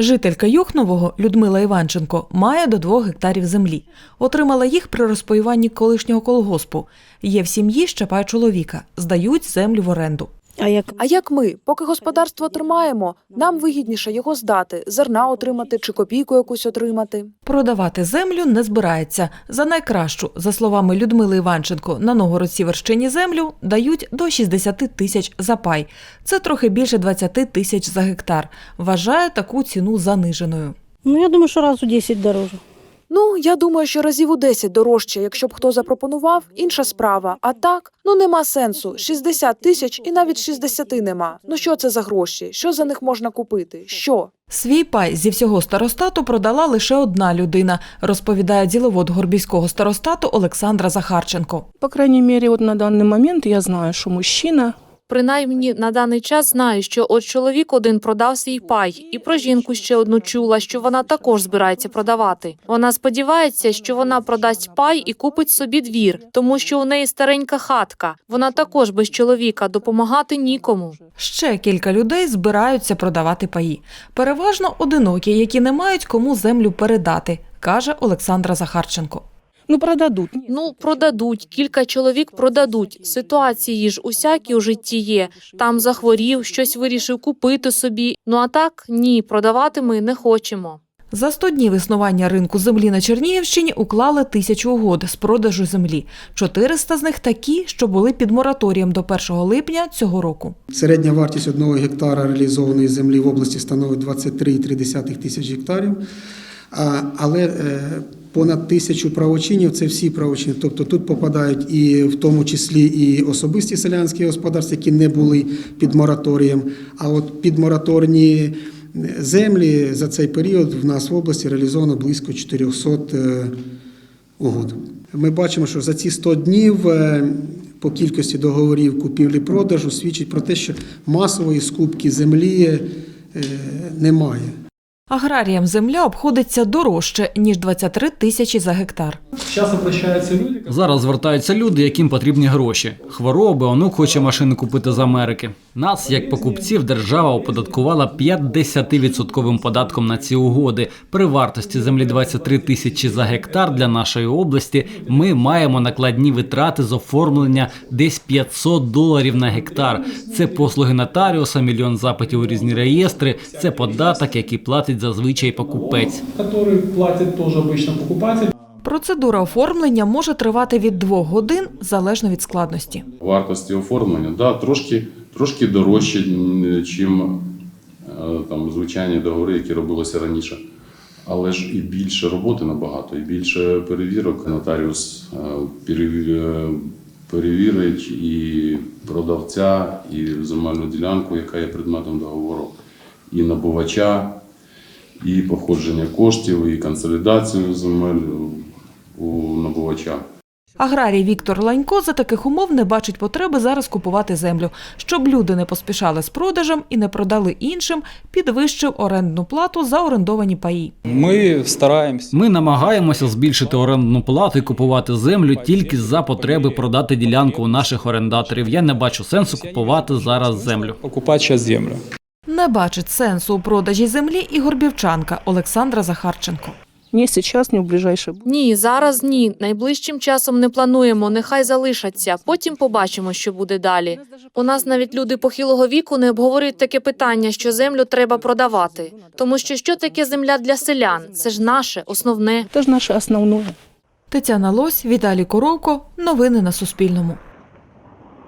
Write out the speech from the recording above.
Жителька Юхнового Людмила Іванченко має до двох гектарів землі. Отримала їх при розпаюванні колишнього колгоспу. Є в сім'ї ще пай чоловіка. Здають землю в оренду. А як А як ми, поки господарство тримаємо, нам вигідніше його здати, зерна отримати чи копійку якусь отримати. Продавати землю не збирається. За найкращу, за словами Людмили Іванченко, на Новгород-Сіверщині землю дають до 60 тисяч за пай. Це трохи більше 20 тисяч за гектар. Вважає таку ціну заниженою. ну я думаю, що раз у 10 дороже. Ну, я думаю, що разів у 10 дорожче, якщо б хто запропонував, інша справа. А так, ну нема сенсу. 60 тисяч і навіть 60 нема. Ну що це за гроші? Що за них можна купити? Що? Свій пай зі всього старостату продала лише одна людина, розповідає діловод Горбівського старостату Олександра Захарченко. По крайней мере, вот на данный момент я знаю, что мужчина Принаймні на даний час знаю, що от чоловік один продав свій пай, і про жінку ще одну чула, що вона також збирається продавати. Вона сподівається, що вона продасть пай і купить собі двір, тому що у неї старенька хатка. Вона також без чоловіка допомагати нікому. Ще кілька людей збираються продавати паї. Переважно одинокі, які не мають кому землю передати, каже Олександра Захарченко. Ну продадут. Нет. Ну, продадуть, кілька чоловік продадуть. Ситуації ж усякі у житті є. Там захворів, щось вирішив купити собі. Ну а так ні, продавати ми не хочемо. За 100 днів існування ринку землі на Чернігівщині уклали тисячу угод з продажу землі. 400 з них такі, що були під мораторієм до 1 липня цього року. Середня вартість одного гектара реалізованої землі в області становить 23,3 тисяч гектарів. Але е, понад тисячу правочинів це всі правочини. Тобто тут попадають і в тому числі і особисті селянські господарства, які не були під мораторієм. А от підмораторні землі за цей період в нас в області реалізовано близько 400 е, угод. Ми бачимо, що за ці 100 днів е, по кількості договорів купівлі-продажу свідчить про те, що масової скупки землі е, немає. Аграріям земля обходиться дорожче, ніж 23 тисячі за гектар. Зараз звертаються люди, яким потрібні гроші. Хвороби, онук хоче машину купити з Америки. Нас, як покупців, держава оподаткувала 50% податком на ці угоди. При вартості землі 23 тисячі за гектар для нашої області ми маємо накладні витрати з оформлення десь 500 доларів на гектар. Це послуги нотаріуса, мільйон запитів у різні реєстри. Це податок, який платить зазвичай покупець. который платит тоже обычно покупатель. Процедура оформлення може тривати від 2 годин залежно від складності. вартості оформлення, да, трошки, трошки дорожче, ніж там, звичайні договори, які робилися раніше. Але ж і більше роботи набагато, і більше перевірок. Нотаріус е, е, перевірить і продавця, і земельну ділянку, яка є предметом договору, і набувача, і походження коштів, і консолідацію земель у набувача. Аграрій Віктор Ланько за таких умов не бачить потреби зараз купувати землю. Щоб люди не поспішали з продажем і не продали іншим, підвищив орендну плату за орендовані паї. Мы стараемся. Ми намагаємося збільшити орендну плату і купувати землю тільки за потреби продати ділянку у наших орендаторів. Я не бачу сенсу купувати зараз землю. Покупать землю. Не бачить сенсу у продажі землі і горбівчанка Олександра Захарченко. Не сейчас, не в ближайшее будущее. Ні, зараз ні. Найближчим часом не плануємо. Нехай залишаться. Потім побачимо, що буде далі. У нас навіть люди похилого віку не обговорюють таке питання, що землю треба продавати. Тому що що таке земля для селян? Це ж наше основне. Это же наше основное. Тетяна Лось, Віталій Коровко. Новини на Суспільному.